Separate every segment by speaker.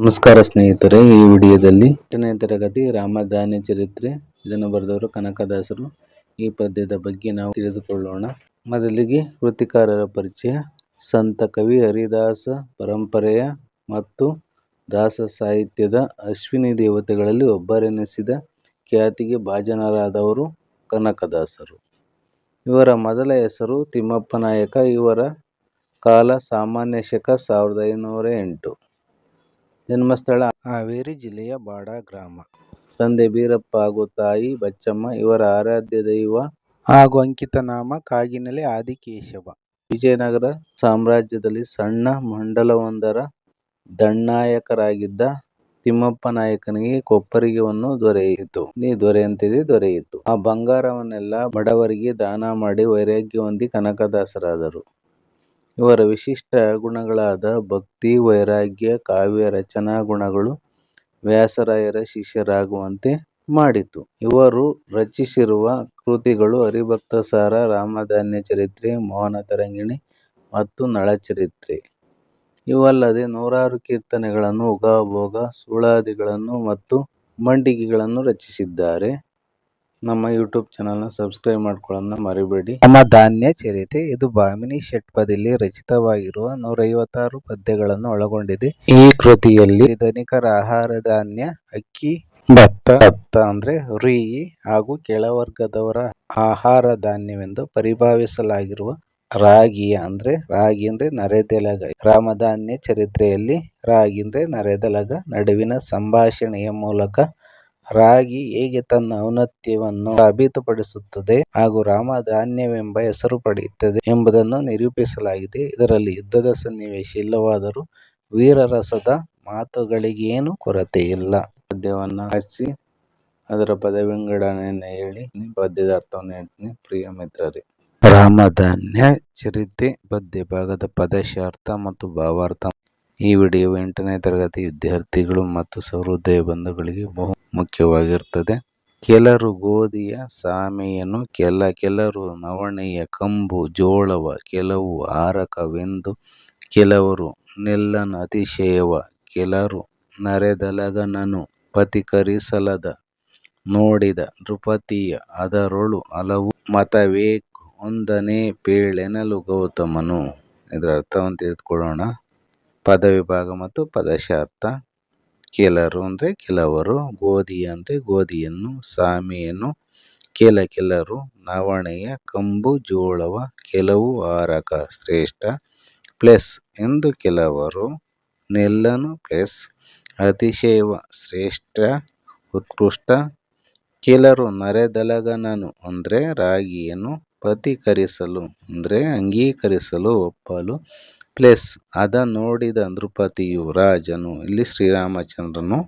Speaker 1: ನಮಸ್ಕಾರ ಸ್ನೇಹಿತರೆ, ಈ ವಿಡಿಯೋದಲ್ಲಿ ಎಂಟನೇ ತರಗತಿ ರಾಮಧಾನ್ಯ ಚರಿತ್ರೆ, ಇದನ್ನು ಬರೆದವರು ಕನಕದಾಸರು. ಈ ಪದ್ಯದ ಬಗ್ಗೆ ನಾವು ತಿಳಿದುಕೊಳ್ಳೋಣ. ಮೊದಲಿಗೆ ಕೃತಿಕಾರರ ಪರಿಚಯ. ಸಂತ ಕವಿ ಹರಿದಾಸ ಪರಂಪರೆಯ ಮತ್ತು ದಾಸ ಸಾಹಿತ್ಯದ ಅಶ್ವಿನಿ ದೇವತೆಗಳಲ್ಲಿ ಒಬ್ಬರೆನಿಸಿದ ಖ್ಯಾತಿಗೆ ಭಾಜನರಾದವರು ಕನಕದಾಸರು. ಇವರ ಮೊದಲ ಹೆಸರು ತಿಮ್ಮಪ್ಪ ನಾಯಕ. ಇವರ ಕಾಲ ಸಾಮಾನ್ಯ ಶಕ ಸಾವಿರದ ಐನೂರ ಎಂಟು. ಜನ್ಮಸ್ಥಳ ಹಾವೇರಿ ಜಿಲ್ಲೆಯ ಬಾಡ ಗ್ರಾಮ. ತಂದೆ ಬೀರಪ್ಪ ಹಾಗೂ ತಾಯಿ ಬಚ್ಚಮ್ಮ ಇವರ ಆರಾಧ್ಯ ದೈವ ಹಾಗೂ ಅಂಕಿತ ನಾಮ ಕಾಗಿನೆಲೆ ಆದಿಕೇಶವ. ವಿಜಯನಗರ ಸಾಮ್ರಾಜ್ಯದಲ್ಲಿ ಸಣ್ಣ ಮಂಡಲವೊಂದರ ದಂಡನಾಯಕರಾಗಿದ್ದ ತಿಮ್ಮಪ್ಪ ನಾಯಕನಿಗೆ ಕೊಪ್ಪರಿಗೆವನ್ನು ದೊರೆಯಿತು. ನೀ ದೊರೆಯಂತಿದೆ, ದೊರೆಯಿತು. ಆ ಬಂಗಾರವನ್ನೆಲ್ಲ ಬಡವರಿಗೆ ದಾನ ಮಾಡಿ ವೈರಾಗ್ಯ ಹೊಂದಿ ಕನಕದಾಸರಾದರು. ಇವರ ವಿಶಿಷ್ಟ ಗುಣಗಳಾದ ಭಕ್ತಿ, ವೈರಾಗ್ಯ, ಕಾವ್ಯ ರಚನಾ ಗುಣಗಳು ವ್ಯಾಸರಾಯರ ಶಿಷ್ಯರಾಗುವಂತೆ ಮಾಡಿತು. ಇವರು ರಚಿಸಿರುವ ಕೃತಿಗಳು ಹರಿಭಕ್ತಸಾರ, ರಾಮಧಾನ್ಯ ಚರಿತ್ರೆ, ಮೋಹನ ತರಂಗಿಣಿ ಮತ್ತು ನಳಚರಿತ್ರೆ. ಇವಲ್ಲದೆ ನೂರಾರು ಕೀರ್ತನೆಗಳನ್ನು ಉಗಾಭೋಗ ಸುಳಾದಿಗಳನ್ನು ಮತ್ತು ಮಂಡಿಗೆಗಳನ್ನು ರಚಿಸಿದ್ದಾರೆ. ನಮ್ಮ ಯೂಟ್ಯೂಬ್ ಚಾನಲ್ನ ಸಬ್ಸ್ಕ್ರೈಬ್ ಮಾಡ್ಕೊಳ್ಳೋದನ್ನ ಮರಿಬೇಡಿ. ಧಾನ್ಯ ಚರಿತೆ, ಇದು ಭಾಮಿನಿ ಷಟ್ಪದಿಯಲ್ಲಿ ರಚಿತವಾಗಿರುವ ನೂರೈವತ್ತಾರು ಪದ್ಯಗಳನ್ನು ಒಳಗೊಂಡಿದೆ. ಈ ಕೃತಿಯಲ್ಲಿ ಧನಿಕರ ಆಹಾರ ಧಾನ್ಯ, ಅಕ್ಕಿ, ಭತ್ತ ಭತ್ತ ಅಂದ್ರೆ ರೀ ಹಾಗೂ ಕೆಳವರ್ಗದವರ ಆಹಾರ ಧಾನ್ಯವೆಂದು ಪರಿಭಾವಿಸಲಾಗಿರುವ ರಾಗಿಯ ಅಂದ್ರೆ ರಾಗಿ ಅಂದ್ರೆ ನರೆದೆಲಗ. ರಾಮಧಾನ್ಯ ಚರಿತ್ರೆಯಲ್ಲಿ ರಾಗಿ ಅಂದ್ರೆ ನರೆದೆಲಗ. ನಡುವಿನ ಸಂಭಾಷಣೆಯ ಮೂಲಕ ರಾಗಿ ಹೇಗೆ ತನ್ನ ಔನ್ನತ್ಯವನ್ನು ಸಾಬೀತುಪಡಿಸುತ್ತದೆ ಹಾಗೂ ರಾಮಧಾನ್ಯವೆಂಬ ಹೆಸರು ಪಡೆಯುತ್ತದೆ ಎಂಬುದನ್ನು ನಿರೂಪಿಸಲಾಗಿದೆ. ಇದರಲ್ಲಿ ಯುದ್ಧದ ಸನ್ನಿವೇಶ ಇಲ್ಲವಾದರೂ ವೀರರಸದ ಮಾತುಗಳಿಗೇನು ಇಲ್ಲ ಪದ್ಯವನ್ನು ಹಚ್ಚಿ ಅದರ ಪದವಿಂಗಡಣೆಯನ್ನು ಹೇಳಿ ಪದ್ಯದ ಅರ್ಥವನ್ನು ಹೇಳ್ತೀನಿ. ಪ್ರಿಯ ಮಿತ್ರರೇ, ರಾಮಧಾನ್ಯ ಚರಿತೆ ಪದ್ಯ, ಭಾಗದ ಪದಶಾರ್ಥ ಮತ್ತು ಭಾವಾರ್ಥ ಈ ವಿಡಿಯೋ ಎಂಟನೇ ತರಗತಿ ವಿದ್ಯಾರ್ಥಿಗಳು ಮತ್ತು ಸಹೃದಯ ಬಂಧುಗಳಿಗೆ ಬಹು ಮುಖ್ಯವಾಗಿರುತ್ತದೆ. ಕೆಲರು ಗೋಧಿಯ ಸಾಮೆಯನ್ನು, ಕೆಲ, ಕೆಲರು ನವಣೆಯ ಕಂಬು, ಜೋಳವ, ಕೆಲವು ಆರಕವೆಂದು, ಕೆಲವರು ನೆಲ್ಲನ ಅತಿಶಯವ, ಕೆಲರು ನರೆದಲಗನನು ಪತಿಕರಿಸಲದ ನೋಡಿದ ನೃಪತಿಯ ಅದರೊಳು ಹಲವು ಮತವೇ ಒಂದನೇ ಪೇಳೆನಲು ಗೌತಮನು. ಇದರ ಅರ್ಥವನ್ನು ತಿಳಿದುಕೊಳ್ಳೋಣ. ಪದವಿಭಾಗ ಮತ್ತು ಪದಶಾರ್ಥ. ಕೆಲರು ಅಂದರೆ ಕೆಲವರು, ಗೋಧಿ ಅಂದರೆ ಗೋಧಿಯನ್ನು, ಸಾಮೆಯನ್ನು, ಕೆಲ ಕೆಲರು ನವಣೆಯ ಕಂಬು, ಜೋಳವ, ಕೆಲವು ಆರಕ ಶ್ರೇಷ್ಠ, ಪ್ಲಸ್ ಎಂದು ಕೆಲವರು ನೆಲ್ಲನು ಪ್ಲಸ್ ಅತಿಶಯವ ಶ್ರೇಷ್ಠ, ಉತ್ಕೃಷ್ಟ, ಕೆಲರು ನರೆದಲಗನನು ಅಂದರೆ ರಾಗಿಯನ್ನು ಪ್ರತಿಕರಿಸಲು ಅಂದರೆ ಅಂಗೀಕರಿಸಲು ಒಪ್ಪಲು ಪ್ಲಸ್. ಅದ ನೋಡಿದ ನೃಪತಿಯು ರಾಜನು ಇಲ್ಲಿ ಶ್ರೀರಾಮಚಂದ್ರನು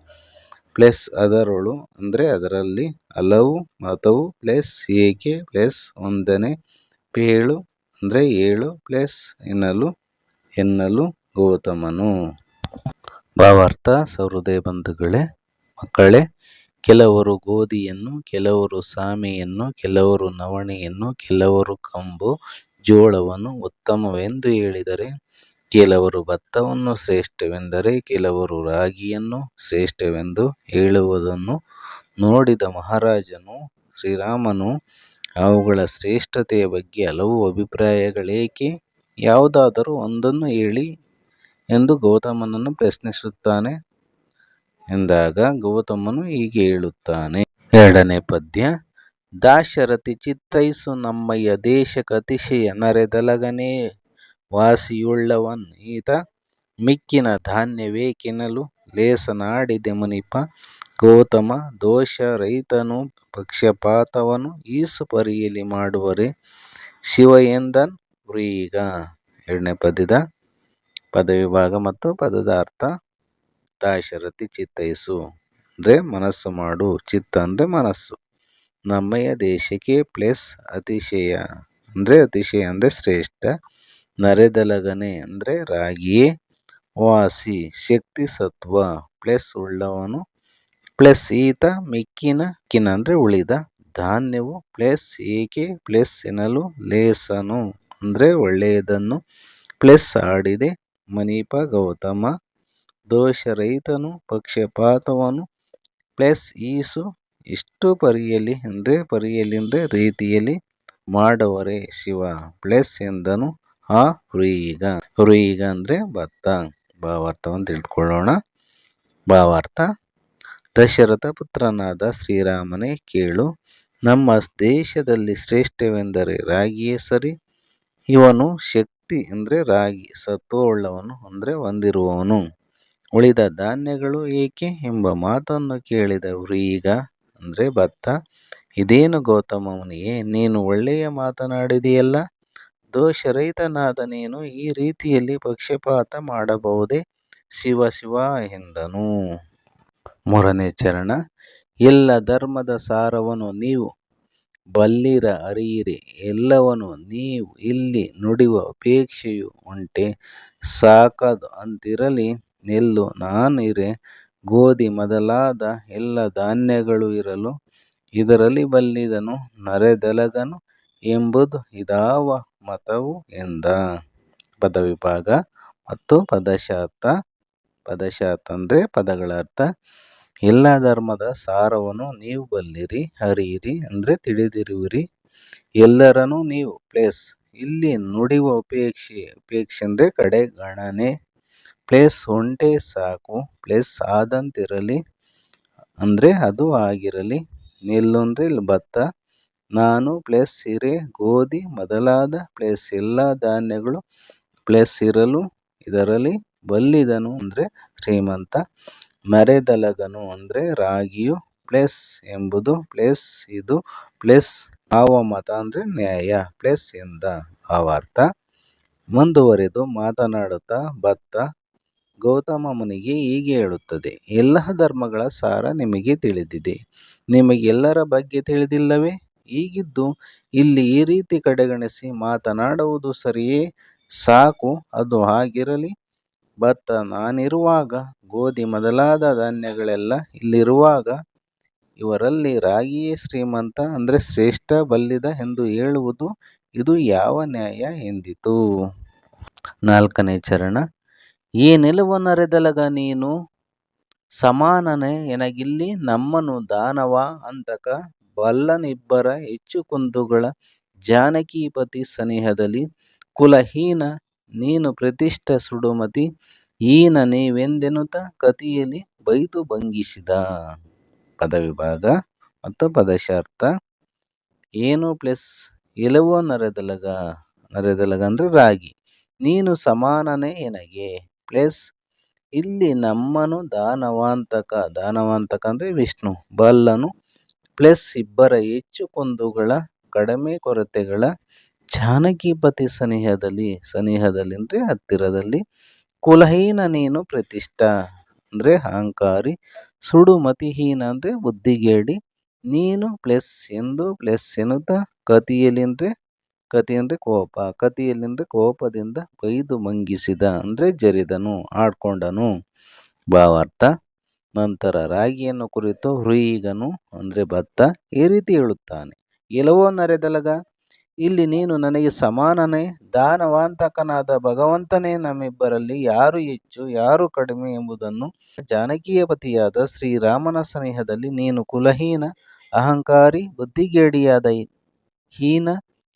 Speaker 1: ಪ್ಲಸ್ ಅದರೊಳು. ಅಂದರೆ ಅದರಲ್ಲಿ ಹಲವು ಮತವು ಪ್ಲಸ್ ಏಕೆ? ಪ್ಲಸ್ ಒಂದನೇ ಪೇಳು. ಅಂದರೆ ಏಳು ಪ್ಲಸ್ ಎನ್ನಲು ಎನ್ನಲು ಗೌತಮನು. ಭಾವಾರ್ಥ, ಸಹೃದಯ ಬಂಧುಗಳೇ, ಮಕ್ಕಳೇ, ಕೆಲವರು ಗೋಧಿಯನ್ನು, ಕೆಲವರು ಸಾಮೆಯನ್ನು, ಕೆಲವರು ನವಣೆಯನ್ನು, ಕೆಲವರು ಕಂಬು, ಜೋಳವನ್ನು ಉತ್ತಮವೆಂದು ಹೇಳಿದರೆ ಕೆಲವರು ಭತ್ತವನ್ನು ಶ್ರೇಷ್ಠವೆಂದರೆ ಕೆಲವರು ರಾಗಿಯನ್ನು ಶ್ರೇಷ್ಠವೆಂದು ಹೇಳುವುದನ್ನು ನೋಡಿದ ಮಹಾರಾಜನು, ಶ್ರೀರಾಮನು, ಅವುಗಳ ಶ್ರೇಷ್ಠತೆಯ ಬಗ್ಗೆ ಹಲವು ಅಭಿಪ್ರಾಯಗಳೇಕೆ? ಯಾವುದಾದರೂ ಒಂದನ್ನು ಹೇಳಿ ಎಂದು ಗೌತಮನನ್ನು ಪ್ರಶ್ನಿಸುತ್ತಾನೆ. ಎಂದಾಗ ಗೌತಮನು ಹೀಗೆ ಹೇಳುತ್ತಾನೆ, ಎರಡನೇ ಪದ್ಯ, ದಾಶರಥಿ ಚಿತ್ತೈಸು ನಮ್ಮಯ್ಯ ದೇಶಕತಿಶಯ ನರೆದಲಗನೇ ವಾಸಿಯುಳ್ಳವನ್ ಈತ ಮಿಕ್ಕಿನ ಧಾನ್ಯವೇಕೆನಲು ಲೇಸನಾಡಿದೆ ಮುನಿಪ. ಗೌತಮ ದೋಷ ರೈತನು ಪಕ್ಷಪಾತವನು, ಈಸು ಪರಿಯಲಿ ಮಾಡುವರೆ ಶಿವ ಎಂದನ್ ಈಗ ಎರಡನೇ ಪದ್ಯದ ಪದವಿಭಾಗ ಮತ್ತು ಪದದ ಅರ್ಥ ದಾಶರಥಿ ಚಿತ್ತೈಸು ಅಂದರೆ ಮನಸ್ಸು ಮಾಡು, ಚಿತ್ತ ಅಂದರೆ ಮನಸ್ಸು. ನಮ್ಮಯ ದೇಶಕ್ಕೆ ಪ್ಲೇಸ್, ಅತಿಶಯ ಅಂದರೆ ಅತಿಶಯ ಅಂದರೆ ಶ್ರೇಷ್ಠ. ನರೆದಲಗನೆ ಅಂದರೆ ರಾಗಿ, ವಾಸಿ, ಶಕ್ತಿ ಸತ್ವ, ಪ್ಲಸ್ ಉಳ್ಳವನು, ಪ್ಲಸ್ ಈತ, ಮಿಕ್ಕಿನ ಕಿನ ಅಂದರೆ ಉಳಿದ, ಧಾನ್ಯವು ಪ್ಲಸ್ ಏಕೆ, ಪ್ಲಸ್ ಎನ್ನಲು ಲೇಸನು ಅಂದರೆ ಒಳ್ಳೆಯದನ್ನು, ಪ್ಲಸ್ ಆಡಿದೆ, ಮನೀಪ ಗೌತಮ, ದೋಷರಹಿತನು, ಪಕ್ಷಪಾತವನು, ಪ್ಲಸ್ ಈಸು, ಇಷ್ಟು ಪರಿಯಲ್ಲಿ ಅಂದರೆ ಪರಿಯಲ್ಲಿ ಅಂದರೆ ರೀತಿಯಲ್ಲಿ, ಮಾಡುವರೆ ಶಿವ, ಪ್ಲಸ್ ಎಂದನು ಆ? ಹುರಿಗ. ಹುರಿಗ ಅಂದರೆ ಭತ್ತ. ಭಾವಾರ್ಥವನ್ನು ತಿಳ್ಕೊಳ್ಳೋಣ. ಭಾವಾರ್ಥ. ದಶರಥ ಪುತ್ರನಾದ ಶ್ರೀರಾಮನೇ ಕೇಳು. ನಮ್ಮ ದೇಶದಲ್ಲಿ ಶ್ರೇಷ್ಠವೆಂದರೆ ರಾಗಿಯೇ ಸರಿ ಇವನು ಶಕ್ತಿ ಅಂದರೆ ರಾಗಿ. ಸತ್ವವುಳ್ಳವನು ಅಂದರೆ ಹೊಂದಿರುವವನು. ಉಳಿದ ಧಾನ್ಯಗಳು ಏಕೆ ಎಂಬ ಮಾತನ್ನು ಕೇಳಿದ ಈಗ ಅಂದರೆ ಭತ್ತ. ಇದೇನು ಗೌತಮವನಿಗೆ ನೀನು ಒಳ್ಳೆಯ ಮಾತನಾಡಿದೆಯಲ್ಲ? ದೋಷರಹಿತನಾದ ನೀನು ಈ ರೀತಿಯಲ್ಲಿ ಪಕ್ಷಪಾತ ಮಾಡಬಹುದೇ? ಶಿವ ಶಿವ ಎಂದನು. ಮೂರನೇ ಚರಣ, ಎಲ್ಲ ಧರ್ಮದ ಸಾರವನ್ನು ನೀವು ಬಲ್ಲಿರ ಅರಿಯಿರಿ. ಎಲ್ಲವನು ನೀವು ಇಲ್ಲಿ ನುಡಿಯುವ ಅಪೇಕ್ಷೆಯು ಉಂಟೆ. ಸಾಕದು ಅಂತಿರಲಿ ನೆಲ್ಲು ನಾನಿರೆ ಗೋಧಿ ಮೊದಲಾದ ಎಲ್ಲ ಧಾನ್ಯಗಳು ಇರಲು ಇದರಲ್ಲಿ ಬಲ್ಲಿದನು, ನರೆದೆಲಗನು ಎಂಬುದು ಇದಾವ. ಮತವು ಎಂದ ಪದವಿಭಾಗ ಮತ್ತು ಪದಶಾತ. ಪದಶಾರ್ಥ ಅಂದರೆ ಪದಗಳ ಅರ್ಥ ಎಲ್ಲ ಧರ್ಮದ ಸಾರವನ್ನು ನೀವು ಬಲ್ಲಿರಿ, ಅರಿಯಿರಿ ಅಂದರೆ ತಿಳಿದಿರುವಿರಿ. ಎಲ್ಲರನ್ನು ನೀವು, ಪ್ಲೇಸ್, ಇಲ್ಲಿ ನುಡಿವ ಉಪೇಕ್ಷೆ ಉಪೇಕ್ಷೆ ಅಂದರೆ ಕಡೆ ಗಣನೆ ಪ್ಲೇಸ್ ಒಂಟೆ ಸಾಕು, ಪ್ಲೇಸ್ ಆದಂತಿರಲಿ, ಅಂದರೆ ಅದು ಆಗಿರಲಿ. ನೆಲ್ಲು ಅಂದರೆ ಇಲ್ಲಿ ಭತ್ತ. ನಾನು ಪ್ಲಸ್ ಸಿರೆ ಗೋಧಿ ಮೊದಲಾದ ಪ್ಲಸ್, ಎಲ್ಲ ಧಾನ್ಯಗಳು ಪ್ಲಸ್ ಇರಲು, ಇದರಲ್ಲಿ ಬಲ್ಲಿದನು ಅಂದರೆ ಶ್ರೀಮಂತ, ಮರೆದಲಗನು ಅಂದರೆ ರಾಗಿಯು ಪ್ಲಸ್ ಎಂಬುದು ಪ್ಲಸ್, ಇದು ಪ್ಲಸ್ ಮತ ಅಂದರೆ ನ್ಯಾಯ, ಪ್ಲಸ್ ಎಂದ ಭಾವಾರ್ಥ ಮುಂದುವರೆದು ಮಾತನಾಡುತ್ತಾ ಭತ್ತ ಗೌತಮ ಮುನಿಗೆ ಹೀಗೆ ಹೇಳುತ್ತದೆ, ಎಲ್ಲ ಧರ್ಮಗಳ ಸಾರ ನಿಮಗೆ ತಿಳಿದಿದೆ, ನಿಮಗೆಲ್ಲರ ಬಗ್ಗೆ ತಿಳಿದಿಲ್ಲವೇ? ಹೀಗಿದ್ದು ಇಲ್ಲಿ ಈ ರೀತಿ ಕಡೆಗಣಿಸಿ ಮಾತನಾಡುವುದು ಸರಿಯೇ? ಸಾಕು, ಅದು ಹಾಗಿರಲಿ. ಭತ್ತ ನಾನಿರುವಾಗ, ಗೋಧಿ ಮೊದಲಾದ ಧಾನ್ಯಗಳೆಲ್ಲ ಇಲ್ಲಿರುವಾಗ, ಇವರಲ್ಲಿ ರಾಗಿಯೇ ಶ್ರೀಮಂತ ಅಂದರೆ ಶ್ರೇಷ್ಠ ಬಲ್ಲಿದ ಎಂದು ಹೇಳುವುದು, ಇದು ಯಾವ ನ್ಯಾಯ ಎಂದಿತು? ನಾಲ್ಕನೇ ಚರಣ, ಈ ನಿಲುವನ್ನರೆದಲಗ ನೀನು, ಸಮಾನನೆ, ಎನಗಿಲ್ಲಿ ನಮ್ಮನು ದಾನವ ಅಂತಕ ಬಲ್ಲನಿಬ್ಬರ ಹೆಚ್ಚು ಕುಂದುಗಳ ಜಾನಕೀಪತಿ ಸನಿಹದಲ್ಲಿ, ಕುಲಹೀನ, ನೀನು ಪ್ರತಿಷ್ಠ ಸುಡುಮತಿ, ಹೀನ ನೀವೆಂದೆನುತ ಕತಿಯಲ್ಲಿ ಬೈದು ಭಂಗಿಸಿದ ಪದವಿಭಾಗ ಮತ್ತು ಪದಶಾರ್ಥ ಏನು ಪ್ಲಸ್ ಎಲವೋ ನರೆದಲಗ ನರೆದಲಗ ಅಂದರೆ ರಾಗಿ. ನೀನು ಸಮಾನನೇ ಎನಗೆ ಪ್ಲಸ್ ಇಲ್ಲಿ ನಮ್ಮನು ದಾನವಾಂತಕ. ದಾನವಾಂತಕ ಅಂದರೆ ವಿಷ್ಣು. ಬಲ್ಲನು ಪ್ಲಸ್ ಇಬ್ಬರ ಹೆಚ್ಚು ಕುಂದುಗಳ ಕಡಿಮೆ ಕೊರತೆಗಳ ಜಾನಕಿಪತಿ ಸನಿಹದಲ್ಲಿ ಸನಿಹದಲ್ಲಿ ಅಂದರೆ ಹತ್ತಿರದಲ್ಲಿ ಕುಲಹೀನ ನೀನು ಪ್ರತಿಷ್ಠ ಅಂದರೆ ಅಹಂಕಾರಿ, ಸುಡು ಮತಿಹೀನ ಅಂದರೆ ಬುದ್ಧಿಗೇಡಿ, ನೀನು ಪ್ಲಸ್ ಎಂದು ಪ್ಲಸ್ ಎನ್ನುತ್ತಾ ಕತಿಯಲ್ಲಿ ಅಂದರೆ ಕತಿ ಅಂದರೆ ಕೋಪ ಕತಿಯಲ್ಲಿ ಅಂದರೆ ಕೋಪದಿಂದ ಬೈದು ಮಂಗಿಸಿದ ಅಂದರೆ ಜರಿದನು, ಆಡ್ಕೊಂಡನು. ಭಾವಾರ್ಥ. ನಂತರ ರಾಗಿಯನ್ನು ಕುರಿತು ಹೃಯಿಗನು ಅಂದರೆ ಭತ್ತ ಈ ರೀತಿ ಹೇಳುತ್ತಾನೆ, ಎಲ್ಲವೋ ನರೆದಲಗ, ಇಲ್ಲಿ ನೀನು ನನಗೆ ಸಮಾನನೇ, ದಾನವಾಂತಕನಾದ ಭಗವಂತನೇ ನಮ್ಮಿಬ್ಬರಲ್ಲಿ ಯಾರು ಹೆಚ್ಚು, ಯಾರು ಕಡಿಮೆ ಎಂಬುದನ್ನು ಜಾನಕಿಯ ಪತಿಯಾದ ಶ್ರೀರಾಮನ ಸ್ನೇಹದಲ್ಲಿ ನೀನು ಕುಲಹೀನ, ಅಹಂಕಾರಿ, ಬುದ್ಧಿಗೇಡಿಯಾದ ಹೀನ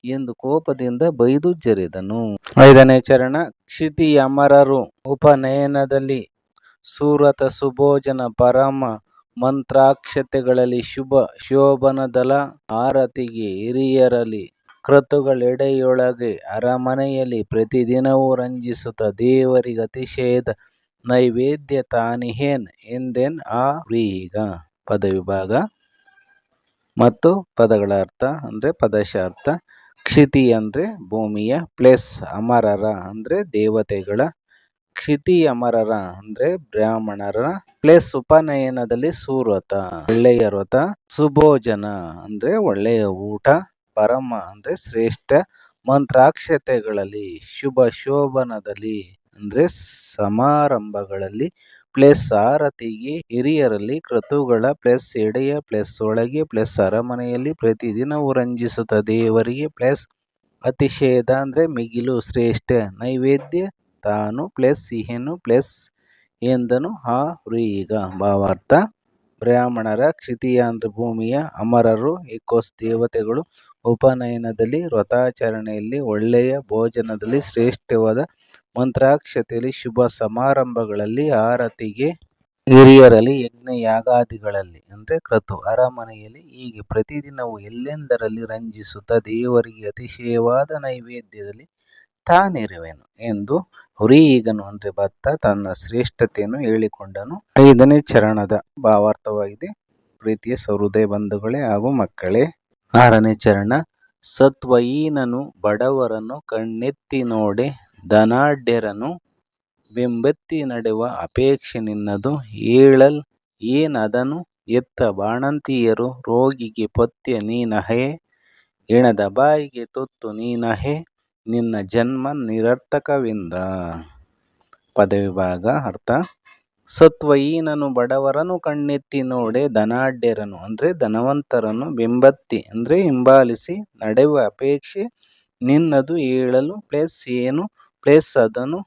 Speaker 1: ಎಂದು ಕೋಪದಿಂದ ಬೈದು ಜರಿದನು. ಐದನೇ ಚರಣ ಕ್ಷಿತಿ ಅಮರರು ಉಪನಯನದಲ್ಲಿ ಸೂರತ ಸುಭೋಜನ ಪರಮ ಮಂತ್ರಾಕ್ಷತೆಗಳಲ್ಲಿ ಶುಭ ಶೋಭನದಲ ಆರತಿಗೆ ಹಿರಿಯರಲಿ ಕೃತುಗಳೆಡೆಯೊಳಗೆ ಅರಮನೆಯಲ್ಲಿ ಪ್ರತಿದಿನವೂ ರಂಜಿಸುತ್ತ ದೇವರಿಗೆ ಅತಿಶಯದ ನೈವೇದ್ಯ ತಾನಿಹೇನ್ ಎಂದೆನ್ ಆ ವೀಗ ಪದವಿಭಾಗ. ಮತ್ತು ಪದಗಳ ಅರ್ಥ ಅಂದರೆ ಪದಶಾರ್ಥ. ಕ್ಷಿತಿ ಅಂದರೆ ಭೂಮಿಯ ಪ್ಲಸ್ ಅಮರರ ಅಂದರೆ ದೇವತೆಗಳ ಕ್ಷಿತಿ ಅಮರರ ಅಂದ್ರೆ ಬ್ರಾಹ್ಮಣರ ಪ್ಲಸ್ ಉಪನಯನದಲ್ಲಿ ಸುವ್ರತ, ಒಳ್ಳೆಯ ವ್ರತ, ಸುಭೋಜನ, ಅಂದ್ರೆ ಒಳ್ಳೆಯ ಊಟ, ಪರಮ, ಅಂದ್ರೆ ಶ್ರೇಷ್ಠ ಮಂತ್ರಾಕ್ಷತೆಗಳಲ್ಲಿ, ಶುಭ ಶೋಭನದಲ್ಲಿ, ಅಂದ್ರೆ ಸಮಾರಂಭಗಳಲ್ಲಿ ಪ್ಲಸ್ ಸಾರಥಿಗೆ ಹಿರಿಯರಲ್ಲಿ ಕೃತುಗಳ ಪ್ಲಸ್ ಎಡೆಯ ಪ್ಲಸ್ ಒಳಗೆ ಪ್ಲಸ್ ಅರಮನೆಯಲ್ಲಿ ಪ್ರತಿದಿನವೂ ರಂಜಿಸುತ್ತ ದೇವರಿಗೆ ಪ್ಲಸ್ ಅತಿಶಯದ, ಅಂದರೆ ಮಿಗಿಲು ಶ್ರೇಷ್ಠ ನೈವೇದ್ಯ ತಾನು ಪ್ಲಸ್ ಸಿಹಿನು ಪ್ಲಸ್ ಎಂದನು. ಆ ಹುರಿಯೀಗ ಭಾವಾರ್ಥ. ಬ್ರಾಹ್ಮಣರ ಕ್ಷಿತಿಯಾಂಧ್ರ ಭೂಮಿಯ ಅಮರರು ಇಕ್ಕೋಸ್ ದೇವತೆಗಳು ಉಪನಯನದಲ್ಲಿ ವ್ರತಾಚರಣೆಯಲ್ಲಿ ಒಳ್ಳೆಯ ಭೋಜನದಲ್ಲಿ, ಶ್ರೇಷ್ಠವಾದ ಮಂತ್ರಾಕ್ಷತೆಯಲ್ಲಿ, ಶುಭ ಸಮಾರಂಭಗಳಲ್ಲಿ, ಆರತಿಗೆ, ಹಿರಿಯರಲ್ಲಿ ಯಜ್ಞ ಯಾಗಾದಿಗಳಲ್ಲಿ ಅಂದರೆ ಕ್ರತು ಅರಮನೆಯಲ್ಲಿ ಹೀಗೆ ಪ್ರತಿದಿನವೂ ಎಲ್ಲೆಂದರಲ್ಲಿ ರಂಜಿಸುತ್ತಾ ದೇವರಿಗೆ ಅತಿಶಯವಾದ ನೈವೇದ್ಯದಲ್ಲಿ ತಾನಿರುವೆನು ಎಂದು ವ್ರೀಹಿಗನು ಅಂದ್ರೆ ಭತ್ತ ತನ್ನ ಶ್ರೇಷ್ಠತೆಯನ್ನು ಹೇಳಿಕೊಂಡನು. ಐದನೇ ಚರಣದ ಭಾವಾರ್ಥವಾಗಿದೆ. ಪ್ರೀತಿಯ ಸಹೃದಯ ಬಂಧುಗಳೇ ಹಾಗೂ ಮಕ್ಕಳೇ, ಆರನೇ ಚರಣ ಸತ್ವಯೀನನು ಬಡವರನ್ನು ಕಣ್ಣೆತ್ತಿ ನೋಡೆ ಧನಾಢ್ಯರನು ಬೆಂಬತ್ತಿ ನಡೆವ ಅಪೇಕ್ಷೆ ನಿನ್ನದು. ಏಳಲ್ ಏನದನು ಎತ್ತ ಬಾಣಂತಿಯರು, ರೋಗಿಗೆ ಪಥ್ಯ ನೀನಹೇ, ಎಣದ ಬಾಯಿಗೆ ತೊತ್ತು ನೀನಹೆ. ನಿನ್ನ ಜನ್ಮ ನಿರರ್ಥಕವೆಂದ. ಪದವಿಭಾಗ ಅರ್ಥ? ಸತ್ವಹೀನನು ಬಡವರನು ಕಣ್ಣೆತ್ತಿ ನೋಡೆ ಧನಾಢ್ಯರನು, ಅಂದ್ರೆ ಧನವಂತರನ್ನು ಬಿಂಬತ್ತಿ, ಅಂದ್ರೆ ಹಿಂಬಾಲಿಸಿ ನಡೆಯುವ ಅಪೇಕ್ಷೆ ನಿನ್ನದು ಹೇಳಲು ಪ್ಲಸ್ ಏನು, ಪ್ಲಸ್ ಅದನು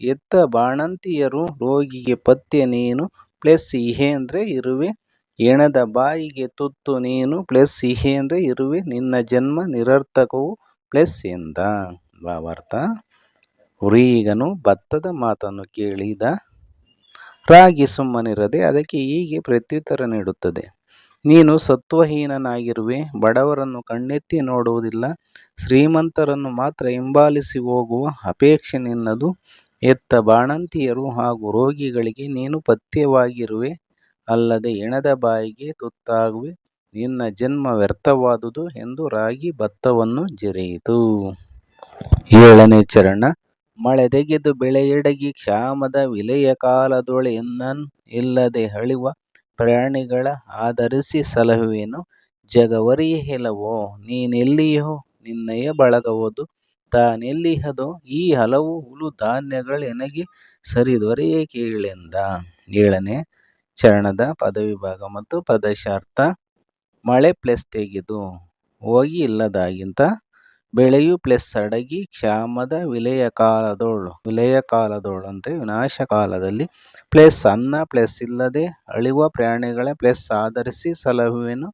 Speaker 1: ಎತ್ತ ಬಾಣಂತಿಯರು ರೋಗಿಗೆ ಪಥ್ಯ ನೀನು, ಪ್ಲಸ್ ಇಹೆ ಅಂದ್ರೆ ಇರುವೆ ಎಣದ ಬಾಯಿಗೆ ತುತ್ತು ನೀನು, ಪ್ಲಸ್ ಇಹೆ ಅಂದ್ರೆ ಇರುವೆ, ನಿನ್ನ ಜನ್ಮ ನಿರರ್ಥಕವು ಪ್ಲಸ್ ಎಂದ ಭಾವಾರ್ಥ ವ್ರೀಹಿಗನು ಭತ್ತದ ಮಾತನ್ನು ಕೇಳಿದ ರಾಗಿ ಸುಮ್ಮನಿರದೆ ಅದಕ್ಕೆ ಹೀಗೆ ಪ್ರತ್ಯುತ್ತರ ನೀಡುತ್ತದೆ. ನೀನು ಸತ್ವಹೀನನಾಗಿರುವೆ, ಬಡವರನ್ನು ಕಣ್ಣೆತ್ತಿ ನೋಡುವುದಿಲ್ಲ, ಶ್ರೀಮಂತರನ್ನು ಮಾತ್ರ ಹಿಂಬಾಲಿಸಿ ಹೋಗುವ ಅಪೇಕ್ಷೆ ನಿನ್ನದು. ಎತ್ತ ಬಾಣಂತಿಯರು ಹಾಗೂ ರೋಗಿಗಳಿಗೆ ನೀನು ಪಥ್ಯವಾಗಿರುವೆ, ಅಲ್ಲದೆ ಹೆಣದ ಬಾಯಿಗೆ ತುತ್ತಾಗುವೆ. ನಿನ್ನ ಜನ್ಮ ವ್ಯರ್ಥವಾದುದು ಎಂದು ರಾಗಿ ಭತ್ತವನ್ನು ಜರೆಯಿತು. ಏಳನೇ ಚರಣ ಮಳೆದೆಗೆದು ಬೆಳೆಯಡಗಿ ಕ್ಷಾಮದ ವಿಲೆಯ ಕಾಲದೊಳೆನ್ನನ್ ಇಲ್ಲದೆ ಅಳಿವ ಪ್ರಾಣಿಗಳ ಆಧರಿಸಿ ಸಲಹುವೇನು. ಜಗವರಿ ಹೆಲವೋ, ನೀನೆಲ್ಲಿಯೋ ನಿನ್ನಯ ಬಳಗವದು, ತಾನೆಲ್ಲಿಹದೋ ಈ ಹಲವು ಹುಲು ಧಾನ್ಯಗಳೆನಗೆ ಸರಿದೊರೆಯ ಕೇಳೆಂದ. ಏಳನೇ ಚರಣದ ಪದವಿಭಾಗ ಮತ್ತು ಪದಶಾರ್ಥ ಮಳೆ ಪ್ಲಸ್ ತೆಗೆದು ಹೋಗಿ ಇಲ್ಲದಾಗಿಂತ ಬೆಳೆಯು ಪ್ಲಸ್ ಅಡಗಿ ಕ್ಷಾಮದ ವಿಲೆಯ ಕಾಲದೋಳು ವಿಲೆಯ ಕಾಲದೋಳು ಅಂದರೆ ವಿನಾಶ ಕಾಲದಲ್ಲಿ ಪ್ಲಸ್ ಅನ್ನ ಪ್ಲಸ್ ಇಲ್ಲದೆ ಅಳಿವ ಪ್ರಾಣಿಗಳ ಪ್ಲಸ್ ಆಧರಿಸಿ ಸಲಹುವೆನು.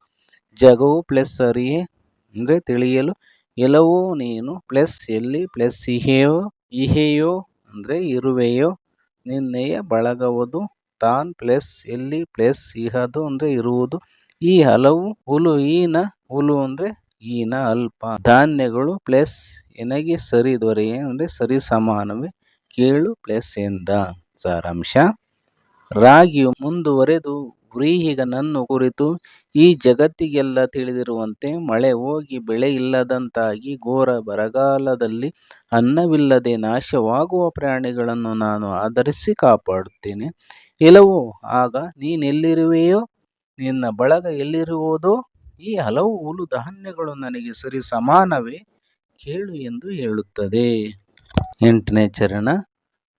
Speaker 1: ಜಗವು ಪ್ಲಸ್ ಅರಿಯೆ ಅಂದರೆ ತಿಳಿಯಲು ಎಲ್ಲವೂ ನೀನು ಪ್ಲಸ್ ಎಲ್ಲಿ ಪ್ಲಸ್ ಇಹೆಯೋ ಇಹೆಯೋ ಅಂದರೆ ಇರುವೆಯೋ, ನಿನ್ನೆಯ ಬಳಗವದು ತಾನ್ ಪ್ಲಸ್ ಎಲ್ಲಿ ಪ್ಲಸ್ ಇಹದು ಅಂದರೆ ಇರುವುದು. ಈ ಹಲವು ಹುಲು ಈನ ಹುಲು ಅಂದ್ರೆ ಈನ ಅಲ್ಪ. ಧಾನ್ಯಗಳು ಪ್ಲಸ್ ಎನಗೆ ಸರಿ ದೊರೆಯೇ ಅಂದ್ರೆ ಸರಿ ಸಮಾನವೇ ಕೇಳು ಪ್ಲಸ್ ಎಂದ. ಸಾರಾಂಶ. ರಾಗಿಯು ಮುಂದುವರೆದು ವ್ರೀಹಿಗನನ್ನು ಕುರಿತು ಈ ಜಗತ್ತಿಗೆಲ್ಲ ತಿಳಿದಿರುವಂತೆ ಮಳೆ ಹೋಗಿ ಬೆಳೆ ಇಲ್ಲದಂತಾಗಿ ಘೋರ ಬರಗಾಲದಲ್ಲಿ ಅನ್ನವಿಲ್ಲದೆ ನಾಶವಾಗುವ ಪ್ರಾಣಿಗಳನ್ನು ನಾನು ಆಧರಿಸಿ ಕಾಪಾಡುತ್ತೇನೆ. ಇಲ್ಲವೋ ಆಗ ನೀನೆಲ್ಲಿರುವೆಯೋ ನಿನ್ನ ಬಳಗ ಎಲ್ಲಿರುವುದೋ? ಈ ಹಲವು ಹುಲು ಧಾನ್ಯಗಳು ನನಗೆ ಸರಿ ಸಮಾನವೇ? ಕೇಳು ಎಂದು ಹೇಳುತ್ತದೆ. ಎಂಟನೇ ಚರಣ.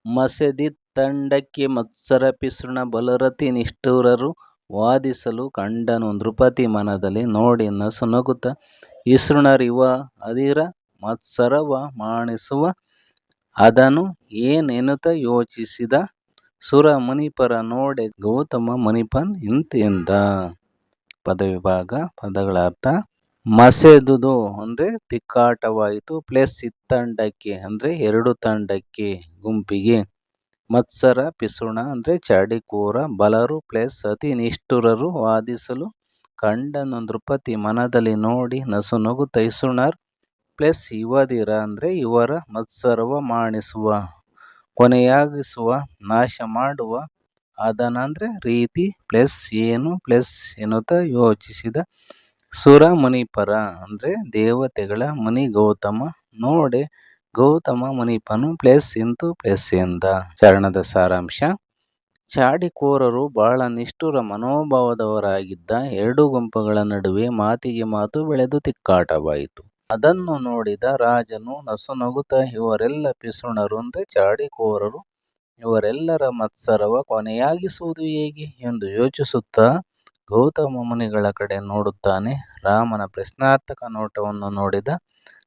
Speaker 1: ಮಸೆದಿತ್ತಂಡಕ್ಕೆ ಮತ್ಸರ ಪಿಸೃಣ ಬಲರತಿ ನಿಷ್ಠುರರು ವಾದಿಸಲು ಕಂಡನು ನೃಪತಿ ಮನದಲ್ಲಿ ನೋಡಿ ನಸುನಗುತ್ತ ಇಸೃಣರಿವ ಅದಿರ ಮತ್ಸರವ ಮಾಣಿಸುವ ಅದನು ಏನೆನುತ ಯೋಚಿಸಿದ? ಸುರ ಮುನಿಪರ ನೋಡೆ ಗೌತಮ ಮುನಿಪನ್ ಇಂತೆಂದ. ಪದವಿಭಾಗ ಪದಗಳ ಅರ್ಥ ಮಸೆದುದು ಅಂದ್ರೆ ತಿಕ್ಕಾಟವಾಯಿತು, ಪ್ಲಸ್ ಇತ್ತಂಡಕ್ಕೆ ಅಂದ್ರೆ ಎರಡು ತಂಡಕ್ಕೆ ಗುಂಪಿಗೆ. ಮತ್ಸರ, ಪಿಸುಣ ಅಂದ್ರೆ ಚಾಡಿಕೋರ, ಬಲರು, ಪ್ಲಸ್ ಅತಿ ನಿಷ್ಠುರರು ವಾದಿಸಲು ಕಂಡನು ನೃಪತಿ ಮನದಲ್ಲಿ ನೋಡಿ ನಸು ನಗು ತೈಸುಣರ್. ಪ್ಲಸ್ ಯುವದಿರ ಅಂದ್ರೆ ಇವರ ಮತ್ಸರವ ಮಾಣಿಸುವ ಕೊನೆಯಾಗಿಸುವ ನಾಶ ಮಾಡುವ ಅದನಂದ್ರೆ ರೀತಿ ಪ್ಲಸ್ ಏನು ಪ್ಲಸ್ ಎನ್ನುತ್ತ ಯೋಚಿಸಿದ ಸುರ ಮುನಿಪರ ಅಂದ್ರೆ ದೇವತೆಗಳ ಮುನಿ ಗೌತಮ ನೋಡೆ ಗೌತಮ ಮುನಿಪನು ಪ್ಲಸ್ ಇಂತು ಪ್ಲಸ್ ಎಂದ. ಚರಣದ ಸಾರಾಂಶ. ಚಾಡಿಕೋರರು ಬಹಳ ನಿಷ್ಠುರ ಮನೋಭಾವದವರಾಗಿದ್ದ ಎರಡು ಗುಂಪುಗಳ ನಡುವೆ ಮಾತಿಗೆ ಮಾತು ಬೆಳೆದು ತಿಕ್ಕಾಟವಾಯಿತು. ಅದನ್ನು ನೋಡಿದ ರಾಜನು ನಸುನಗುತ್ತ, ಇವರೆಲ್ಲ ಅಂದ್ರೆ ಚಾಡಿಕೋರರು ಇವರೆಲ್ಲರ ಮತ್ಸರವ ಕೊನೆಯಾಗಿಸುವುದು ಹೇಗೆ? ಎಂದು ಯೋಚಿಸುತ್ತಾ ಗೌತಮ ಮುನಿಗಳ ಕಡೆ ನೋಡುತ್ತಾನೆ. ರಾಮನ ಪ್ರಶ್ನಾರ್ಥಕ ನೋಟವನ್ನು ನೋಡಿದ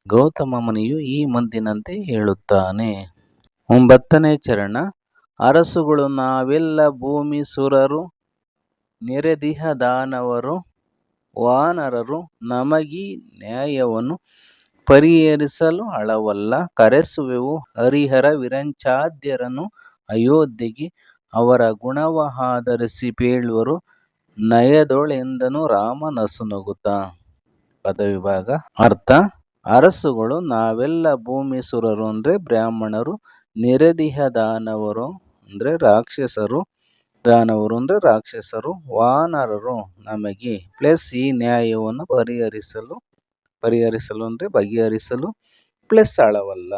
Speaker 1: ಗೌತಮ ಮುನಿಯು ಈ ಮುಂದಿನಂತೆ ಹೇಳುತ್ತಾನೆ. ಒಂಬತ್ತನೇ ಚರಣ. ಅರಸುಗಳು ನಾವೆಲ್ಲ ಭೂಮಿ ಸುರರು, ನೆರೆದಿಹ ದಾನವರು. ವಾನರರು ನಮಗೀ ನ್ಯಾಯವನ್ನು ಪರಿಹರಿಸಲು ಅಳವಲ್ಲ. ಕರೆಸುವೆವು ಹರಿಹರ ವಿರಂಚಾದ್ಯರನ್ನು ಅಯೋಧ್ಯೆಗೆ ಅವರ ಗುಣವ ಆಧರಿಸಿ ಪೇಳುವರು ನಯದೊಳೆಂದನು ರಾಮ ನಸುನಗುತ್ತ ಪದವಿಭಾಗ ಅರ್ಥ. ಅರಸುಗಳು ನಾವೆಲ್ಲ ಭೂಮಿಸುರರು ಅಂದ್ರೆ ಬ್ರಾಹ್ಮಣರು, ನಿರದಿಹ ದಾನವರು ಅಂದ್ರೆ ರಾಕ್ಷಸರು. ದಾನವರು ಅಂದ್ರೆ ರಾಕ್ಷಸರು, ವಾನರರು. ನಮಗೆ ಪ್ಲಸ್ ಈ ನ್ಯಾಯವನ್ನು ಪರಿಹರಿಸಲು ಪರಿಹರಿಸಲು ಅಂದ್ರೆ ಬಗೆಹರಿಸಲು ಪ್ಲಸ್ ಅಳವಲ್ಲ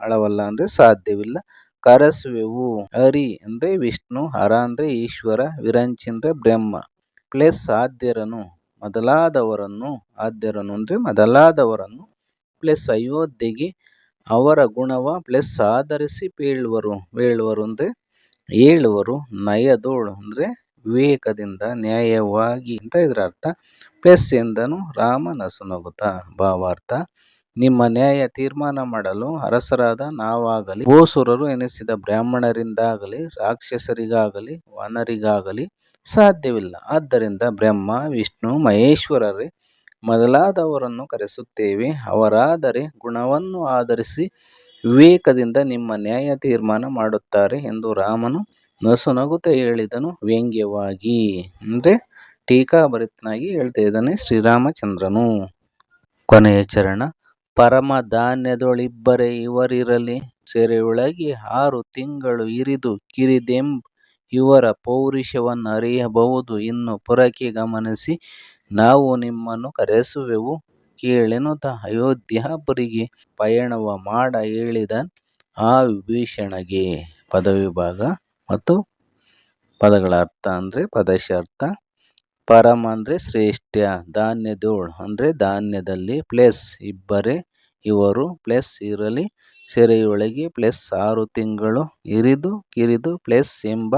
Speaker 1: ಅಳವಲ್ಲ ಅಂದ್ರೆ ಸಾಧ್ಯವಿಲ್ಲ. ಕರಸುವೆವು, ಹರಿ ಅಂದ್ರೆ ವಿಷ್ಣು, ಹರ ಅಂದ್ರೆ ಈಶ್ವರ ವಿರಂಚಿ ಅಂದ್ರೆ ಬ್ರಹ್ಮ. ಪ್ಲಸ್ ಆದ್ಯರನು ಮೊದಲಾದವರನ್ನು, ಆದ್ಯರನು ಅಂದ್ರೆ ಮೊದಲಾದವರನ್ನು ಪ್ಲಸ್ ಅಯೋಧ್ಯೆಗೆ ಅವರ ಗುಣವ ಪ್ಲಸ್ ಆಧರಿಸಿ ಪೇಳುವರು ಬೀಳುವರು ಅಂದ್ರೆ ಏಳುವರು ನಯದೋಳು ಅಂದ್ರೆ ವಿವೇಕದಿಂದ ನ್ಯಾಯವಾಗಿ ಅಂತ ಇದರ ಅರ್ಥ. ಪ್ಲಸ್ ಎಂದನು ರಾಮ ನಸುನಗುತ್ತಾ ಭಾವಾರ್ಥ. ನಿಮ್ಮ ನ್ಯಾಯ ತೀರ್ಮಾನ ಮಾಡಲು ಅರಸರಾದ ನಾವಾಗಲಿ ಗೋಸುರರು ಎನಿಸಿದ ಬ್ರಾಹ್ಮಣರಿಂದಾಗಲಿ, ರಾಕ್ಷಸರಿಗಾಗಲಿ, ವನರಿಗಾಗಲಿ ಸಾಧ್ಯವಿಲ್ಲ. ಆದ್ದರಿಂದ ಬ್ರಹ್ಮ, ವಿಷ್ಣು, ಮಹೇಶ್ವರರೇ, ಮೊದಲಾದವರನ್ನು ಕರೆಸುತ್ತೇವೆ. ಅವರಾದರೆ ಗುಣವನ್ನು ಆಧರಿಸಿ ವಿವೇಕದಿಂದ ನಿಮ್ಮ ನ್ಯಾಯ ತೀರ್ಮಾನ ಮಾಡುತ್ತಾರೆ ಎಂದು ರಾಮನು ನಸುನಗುತ್ತ ಹೇಳಿದನು. ವ್ಯಂಗ್ಯವಾಗಿ. ಅಂದ್ರೆ ಟೀಕಾಭರಿತನಾಗಿ ಹೇಳ್ತಾ ಇದ್ದಾನೆ ಶ್ರೀರಾಮಚಂದ್ರನು. ಕೊನೆಯ ಚರಣ. ಪರಮ ಧಾನ್ಯದೊಳಿಬ್ಬರೇ ಇವರಿರಲಿ. ಸೆರೆಯೊಳಗೆ ಆರು ತಿಂಗಳು ಇರಿದು ಕಿರಿದೆಂಬ ಇವರ ಪೌರುಷವನ್ನು ಅರಿಯಬಹುದು ಇನ್ನು ಪುರಕ್ಕೆ ಗಮನಿಸಿ, ನಾವು ನಿಮ್ಮನ್ನು ಕರೆಸುವೆವು. ಕೇಳೆನುತ ಅಯೋಧ್ಯಾಪುರಿಗೆ ಪಯಣವ ಮಾಡ ಹೇಳಿದ ಆ ವಿಭೀಷಣಗೆ. ಪದವಿಭಾಗ ಮತ್ತು ಪದಗಳ ಅರ್ಥ ಅಂದ್ರೆ ಪದಶಾರ್ಥ ಪರಮ ಅಂದರೆ ಶ್ರೇಷ್ಠ ಧಾನ್ಯದೋಳ್ ಅಂದ್ರೆ ಧಾನ್ಯದಲ್ಲಿ ಪ್ಲಸ್ ಇಬ್ಬರೇ ಇವರು, ಪ್ಲಸ್ ಇರಲಿ ಸೆರೆಯೊಳಗೆ ಪ್ಲಸ್ ಆರು ತಿಂಗಳು ಇರಿದು ಕಿರಿದು ಪ್ಲಸ್ ಎಂಬ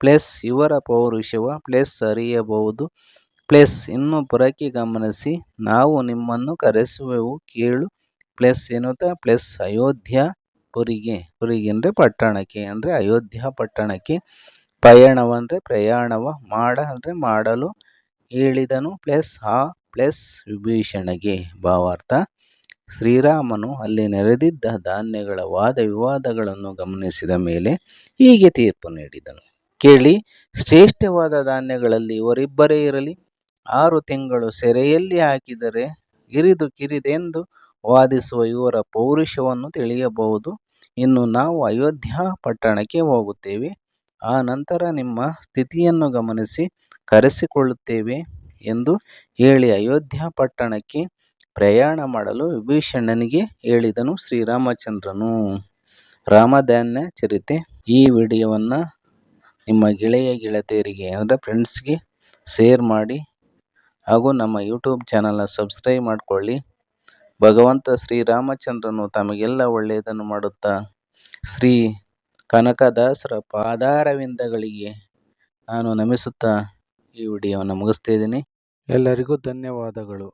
Speaker 1: ಪ್ಲಸ್ ಇವರ ಪೌರುಷವ ಪ್ಲಸ್ ಅರಿಯಬಹುದು ಪ್ಲಸ್ ಇನ್ನು ಪುರಕ್ಕೆ ಗಮನಿಸಿ, ನಾವು ನಿಮ್ಮನ್ನು ಕರೆಸುವೆವು, ಕೇಳು. ಪ್ಲಸ್ ಎನ್ನುತ್ತಾ? ಪ್ಲಸ್ ಅಯೋಧ್ಯ ಪುರಿಗೆ. ಪುರಿಗೆ ಅಂದರೆ ಪಟ್ಟಣಕ್ಕೆ, ಅಂದರೆ ಅಯೋಧ್ಯ ಪಟ್ಟಣಕ್ಕೆ. ಪಯಣವಂದರೆ ಪ್ರಯಾಣವ, ಮಾಡ ಅಂದರೆ ಮಾಡಲು ಹೇಳಿದನು. ಪ್ಲಸ್ ಆ, ಪ್ಲಸ್ ವಿಭೀಷಣಗೆ ಭಾವಾರ್ಥ. ಶ್ರೀರಾಮನು ಅಲ್ಲಿ ನೆರೆದಿದ್ದ ಧಾನ್ಯಗಳ ವಾದ ವಿವಾದಗಳನ್ನು ಗಮನಿಸಿದ ಮೇಲೆ ಹೀಗೆ ತೀರ್ಪು ನೀಡಿದನು. ಕೇಳಿ, ಶ್ರೇಷ್ಠವಾದ ಧಾನ್ಯಗಳಲ್ಲಿ ಇವರಿಬ್ಬರೇ ಇರಲಿ? ಆರು ತಿಂಗಳು ಸೆರೆಯಲ್ಲಿ ಹಾಕಿದರೆ ಇರಿದು ಕಿರಿದೆಂದು ವಾದಿಸುವ ಇವರ ಪೌರುಷವನ್ನು ತಿಳಿಯಬಹುದು. ಇನ್ನು ನಾವು ಅಯೋಧ್ಯ ಪಟ್ಟಣಕ್ಕೆ ಹೋಗುತ್ತೇವೆ. ಆ ನಂತರ ನಿಮ್ಮ ಸ್ಥಿತಿಯನ್ನು ಗಮನಿಸಿ ಕರೆಸಿಕೊಳ್ಳುತ್ತೇವೆ ಎಂದು ಹೇಳಿ ಅಯೋಧ್ಯ ಪಟ್ಟಣಕ್ಕೆ ಪ್ರಯಾಣ ಮಾಡಲು ವಿಭೀಷಣನಿಗೆ ಹೇಳಿದನು ಶ್ರೀರಾಮಚಂದ್ರನು. ರಾಮಧಾನ್ಯ ಚರಿತೆ. ಈ ವಿಡಿಯೋವನ್ನು ನಿಮ್ಮ ಗೆಳೆಯ ಗೆಳತಿಯರಿಗೆ ಅಂದರೆ ಫ್ರೆಂಡ್ಸ್ಗೆ ಶೇರ್ ಮಾಡಿ. ಹಾಗೂ ನಮ್ಮ ಯೂಟ್ಯೂಬ್ ಚಾನಲ್ನ ಸಬ್ಸ್ಕ್ರೈಬ್ ಮಾಡಿಕೊಳ್ಳಿ. ಭಗವಂತ ಶ್ರೀರಾಮಚಂದ್ರನು ತಮಗೆಲ್ಲ ಒಳ್ಳೆಯದನ್ನು ಮಾಡುತ್ತಾ? ಶ್ರೀ ಕನಕದಾಸರ ಪಾದಾರವಿಂದಗಳಿಗೆ ನಾನು ನಮಿಸುತ್ತಾ ಈ ವಿಡಿಯೋವನ್ನು ಮುಗಿಸ್ತಾ ಇದ್ದೀನಿ. ಎಲ್ಲರಿಗೂ ಧನ್ಯವಾದಗಳು.